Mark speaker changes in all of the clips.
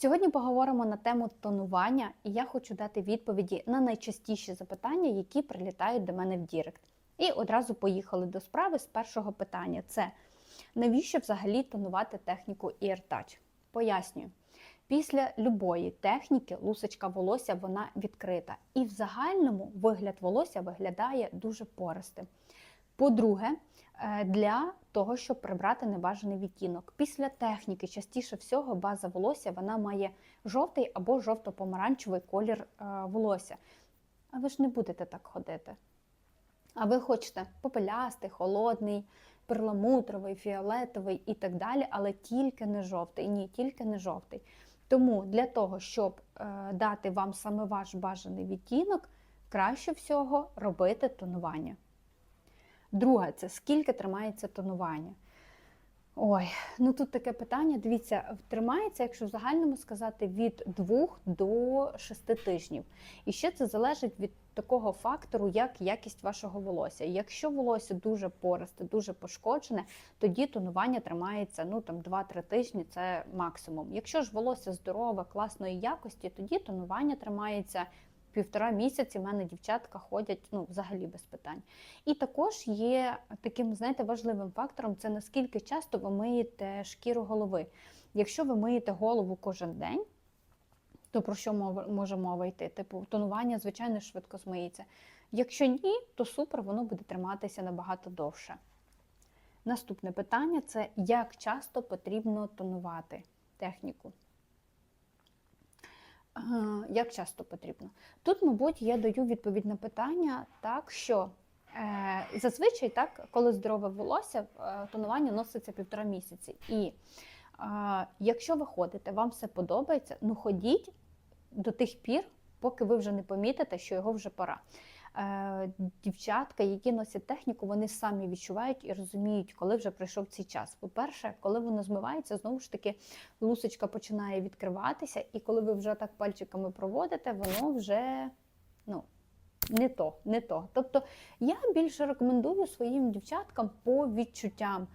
Speaker 1: Сьогодні поговоримо на тему тонування, і я хочу дати відповіді на найчастіші запитання, які прилітають до мене в Дірект. І одразу поїхали до справи з першого питання: це навіщо взагалі тонувати техніку EarTouch? Пояснюю. Після любої техніки лусочка волосся вона відкрита, і в загальному вигляд волосся виглядає дуже пористим. По-друге, е, для того, щоб прибрати небажаний відтінок. Після техніки частіше всього база волосся вона має жовтий або жовто-помаранчевий колір е, волосся. А ви ж не будете так ходити. А ви хочете попелястий, холодний, перламутровий, фіолетовий і так далі, але тільки не жовтий. Ні, тільки не жовтий. Тому для того, щоб е, дати вам саме ваш бажаний відтінок, краще всього робити тонування. Друге, це скільки тримається тонування. Ой, ну тут таке питання. Дивіться, тримається, якщо в загальному сказати, від 2 до 6 тижнів. І ще це залежить від такого фактору, як якість вашого волосся. Якщо волосся дуже пористе, дуже пошкоджене, тоді тонування тримається ну там 2-3 тижні, це максимум. Якщо ж волосся здорове, класної якості, тоді тонування тримається півтора місяці в мене дівчатка ходять ну, взагалі без питань. І також є таким, знаєте, важливим фактором це наскільки часто ви миєте шкіру голови. Якщо ви миєте голову кожен день, то про що може мова йти? Типу, тонування, звичайно, швидко змиється. Якщо ні, то супер, воно буде триматися набагато довше. Наступне питання це як часто потрібно тонувати техніку. Як часто потрібно? Тут, мабуть, я даю відповідь на питання, так що е, зазвичай, так, коли здорове волосся, е, тонування носиться півтора місяці. І е, якщо ви ходите, вам все подобається, ну ходіть до тих пір, поки ви вже не помітите, що його вже пора. Е, дівчатка, які носять техніку, вони самі відчувають і розуміють, коли вже прийшов цей час. По-перше, коли воно змивається, знову ж таки лусочка починає відкриватися, і коли ви вже так пальчиками проводите, воно вже ну, не то, не то. Тобто я більше рекомендую своїм дівчаткам по відчуттям.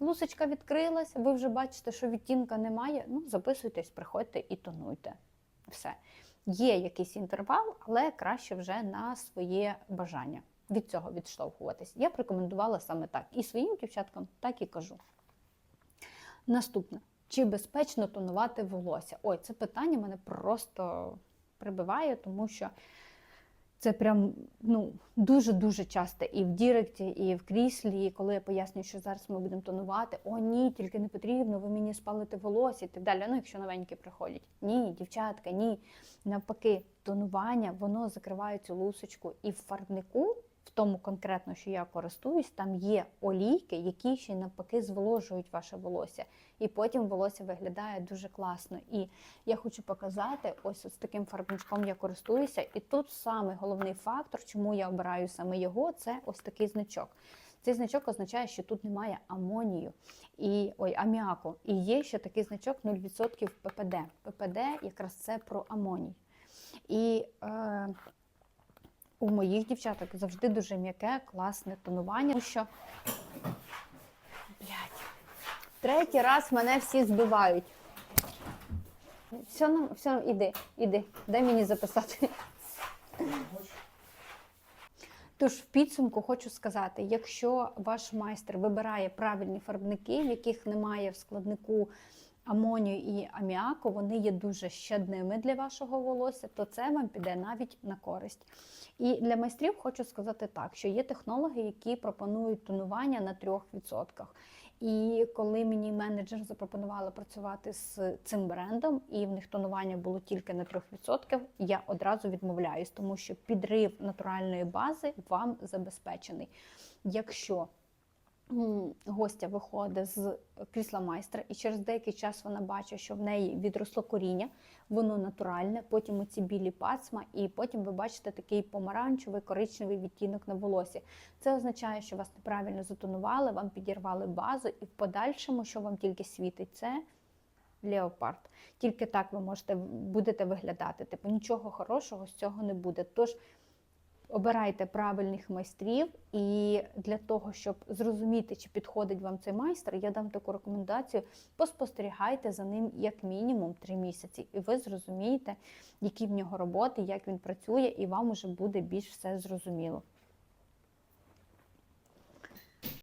Speaker 1: Лусочка відкрилась, ви вже бачите, що відтінка немає. Ну, записуйтесь, приходьте і тонуйте. Все. Є якийсь інтервал, але краще вже на своє бажання від цього відштовхуватись. Я б рекомендувала саме так. І своїм дівчаткам так і кажу. Наступне: чи безпечно тонувати волосся? Ой, це питання мене просто прибиває, тому що це прям ну, дуже-дуже часто і в Діректі, і в кріслі, і коли я пояснюю, що зараз ми будемо тонувати, о, ні, тільки не потрібно, ви мені спалите волосся і так далі. Ну, якщо новенькі приходять. Ні, дівчатка, ні. Навпаки, тонування, воно закриває цю лусочку і в фарбнику. В тому конкретно, що я користуюсь, там є олійки, які ще навпаки зволожують ваше волосся. І потім волосся виглядає дуже класно. І я хочу показати, ось з таким фарбничком я користуюся. І тут саме головний фактор, чому я обираю саме його, це ось такий значок. Цей значок означає, що тут немає амонію і ой, аміаку. І є ще такий значок 0% ППД. ППД якраз це про амоній. І е, у моїх дівчаток завжди дуже м'яке, класне тонування. Тому що Блядь. третій раз мене всі збивають. Все, нам, все, іди, іди, дай мені записати. Тож в підсумку хочу сказати: якщо ваш майстер вибирає правильні фарбники, в яких немає в складнику амонію і аміаку, вони є дуже щадними для вашого волосся, то це вам піде навіть на користь. І для майстрів хочу сказати так, що є технологи, які пропонують тонування на 3%. І коли мені менеджер запропонувала працювати з цим брендом, і в них тонування було тільки на 3%, я одразу відмовляюсь, тому що підрив натуральної бази вам забезпечений. Якщо гостя виходить з крісла майстра, і через деякий час вона бачить, що в неї відросло коріння, воно натуральне, потім оці білі пацма, і потім ви бачите такий помаранчевий коричневий відтінок на волосі. Це означає, що вас неправильно затонували, вам підірвали базу, і в подальшому, що вам тільки світить, це леопард. Тільки так ви можете будете виглядати. Типу нічого хорошого з цього не буде. Тож Обирайте правильних майстрів, і для того, щоб зрозуміти, чи підходить вам цей майстер, я дам таку рекомендацію: поспостерігайте за ним як мінімум 3 місяці, і ви зрозумієте, які в нього роботи, як він працює, і вам уже буде більш все зрозуміло.